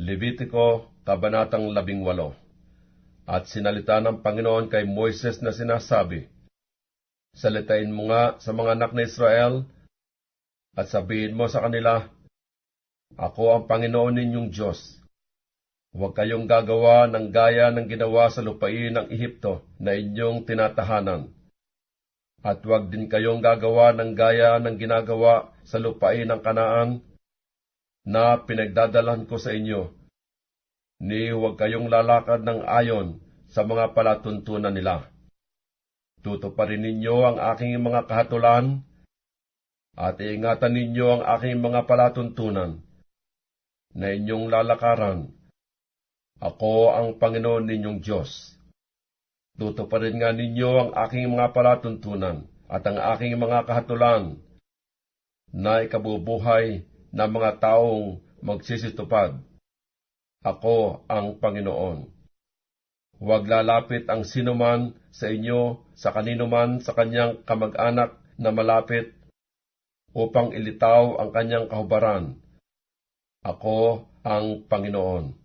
Levitico, Kabanatang 18 At sinalita ng Panginoon kay Moises na sinasabi, Salitain mo nga sa mga anak na Israel, at sabihin mo sa kanila, Ako ang Panginoon ninyong Diyos. Huwag kayong gagawa ng gaya ng ginawa sa lupain ng Ehipto na inyong tinatahanan. At huwag din kayong gagawa ng gaya ng ginagawa sa lupain ng Kanaan na pinagdadalhan ko sa inyo. Ni huwag kayong lalakad ng ayon sa mga palatuntunan nila. Tutuparin ninyo ang aking mga kahatulan at iingatan ninyo ang aking mga palatuntunan na inyong lalakaran. Ako ang Panginoon ninyong Diyos. Tutuparin nga ninyo ang aking mga palatuntunan at ang aking mga kahatulan na ikabubuhay na mga taong magsisitupad. Ako ang Panginoon. Huwag lalapit ang sinuman sa inyo sa kanino man sa kanyang kamag-anak na malapit upang ilitaw ang kanyang kahubaran. Ako ang Panginoon.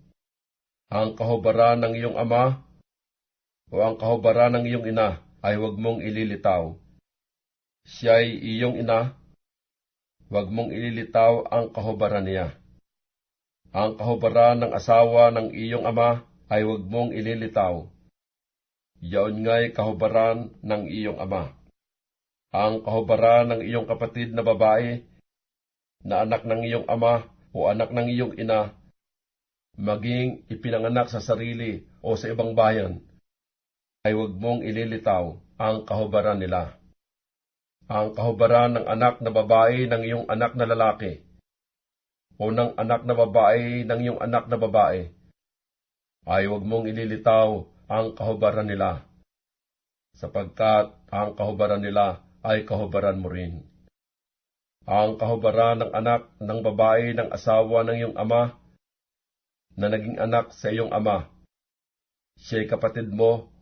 Ang kahubaran ng iyong ama o ang kahubaran ng iyong ina ay huwag mong ililitaw. Siya'y iyong ina, huwag mong ililitaw ang kahubaran niya. Ang kahubaran ng asawa ng iyong ama ay huwag mong ililitaw. Yaon nga'y kahubaran ng iyong ama. Ang kahubaran ng iyong kapatid na babae, na anak ng iyong ama o anak ng iyong ina, maging ipinanganak sa sarili o sa ibang bayan, ay huwag mong ililitaw ang kahubaran nila. Ang kahubaran ng anak na babae ng iyong anak na lalaki, o ng anak na babae ng iyong anak na babae, ay huwag mong ililitaw ang kahubaran nila, sapagkat ang kahubaran nila ay kahubaran mo rin. Ang kahubaran ng anak ng babae ng asawa ng iyong ama, na naging anak sa iyong ama, siya'y kapatid mo,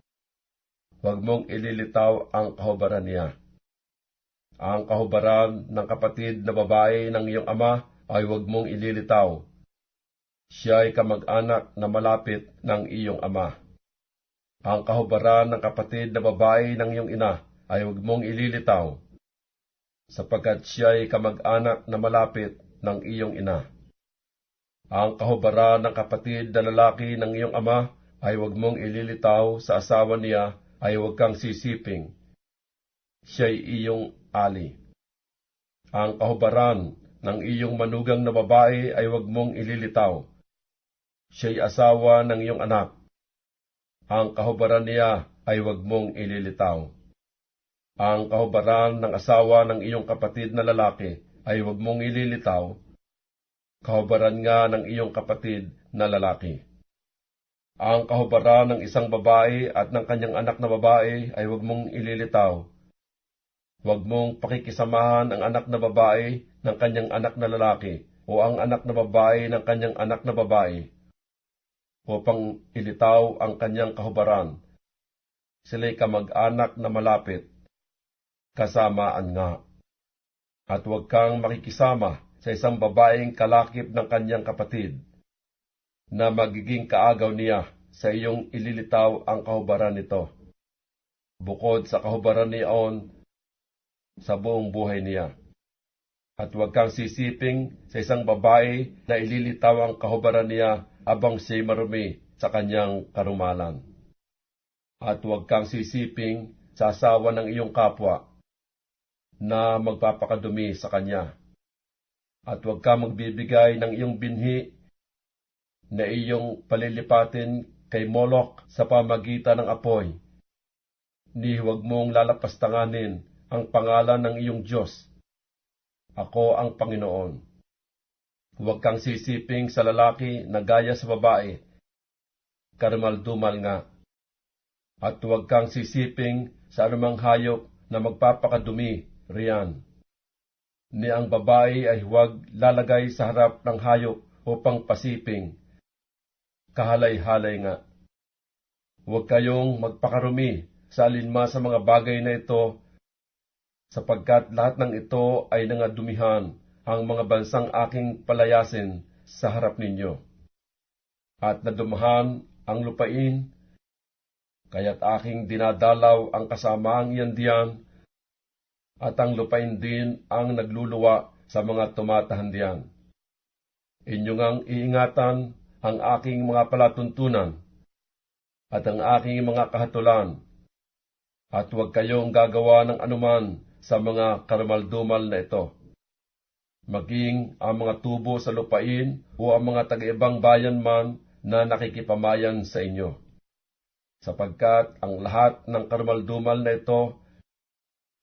huwag mong ililitaw ang kahubaran niya. Ang kahubaran ng kapatid na babae ng iyong ama ay huwag mong ililitaw. Siya ay kamag-anak na malapit ng iyong ama. Ang kahubaran ng kapatid na babae ng iyong ina ay huwag mong ililitaw, sapagkat siya ay kamag-anak na malapit ng iyong ina. Ang kahubaran ng kapatid na lalaki ng iyong ama ay huwag mong ililitaw sa asawa niya ay huwag kang sisiping. Siya'y iyong ali. Ang kahubaran ng iyong manugang na babae ay huwag mong ililitaw. Siya'y asawa ng iyong anak. Ang kahubaran niya ay huwag mong ililitaw. Ang kahubaran ng asawa ng iyong kapatid na lalaki ay huwag mong ililitaw. Kahubaran nga ng iyong kapatid na lalaki. Ang kahubaran ng isang babae at ng kanyang anak na babae ay huwag mong ililitaw. Huwag mong pakikisamahan ang anak na babae ng kanyang anak na lalaki o ang anak na babae ng kanyang anak na babae upang ilitaw ang kanyang kahubaran. Sila'y kamag-anak na malapit, kasamaan nga. At huwag kang makikisama sa isang babaeng kalakip ng kanyang kapatid, na magiging kaagaw niya sa iyong ililitaw ang kahubaran nito. Bukod sa kahubaran niyaon sa buong buhay niya. At huwag kang sisiping sa isang babae na ililitaw ang kahubaran niya abang siya'y marumi sa kanyang karumalan. At huwag kang sisiping sa asawa ng iyong kapwa na magpapakadumi sa kanya at huwag ka magbibigay ng iyong binhi na iyong palilipatin kay Molok sa pamagitan ng apoy. Ni huwag mong lalapastanganin ang pangalan ng iyong Diyos. Ako ang Panginoon. Huwag kang sisiping sa lalaki na gaya sa babae. Karmaldumal nga. At huwag kang sisiping sa anumang hayop na magpapakadumi riyan ni ang babae ay huwag lalagay sa harap ng hayop upang pasiping. Kahalay-halay nga. Huwag kayong magpakarumi sa alinma sa mga bagay na ito, sapagkat lahat ng ito ay nangadumihan ang mga bansang aking palayasin sa harap ninyo. at nadumahan ang lupain, kaya't aking dinadalaw ang kasamaang iyan diyan, at ang lupain din ang nagluluwa sa mga tumatahan diyan. Inyong ang iingatan ang aking mga palatuntunan at ang aking mga kahatulan, at huwag kayong gagawa ng anuman sa mga karamaldumal na ito. Maging ang mga tubo sa lupain o ang mga taga-ibang bayan man na nakikipamayan sa inyo. Sapagkat ang lahat ng karamaldumal na ito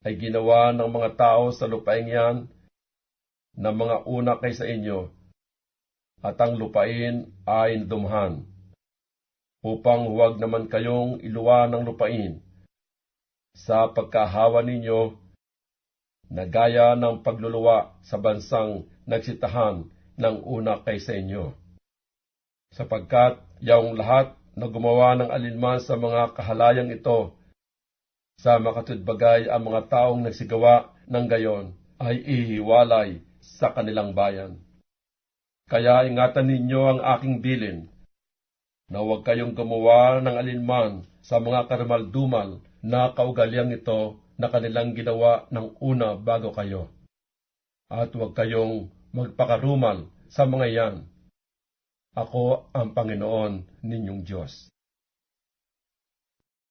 ay ginawa ng mga tao sa lupain yan na mga una kay sa inyo, at ang lupain ay nadumhan, upang huwag naman kayong iluwa ng lupain sa pagkahawa ninyo na gaya ng pagluluwa sa bansang nagsitahan ng una kay sa inyo. Sapagkat yaong lahat na gumawa ng alinman sa mga kahalayang ito, sa makatudbagay ang mga taong nagsigawa ng gayon ay ihiwalay sa kanilang bayan. Kaya ingatan ninyo ang aking bilin, na huwag kayong gumawa ng alinman sa mga karamaldumal na kaugaliang ito na kanilang ginawa ng una bago kayo. At huwag kayong magpakarumal sa mga yan. Ako ang Panginoon ninyong Diyos.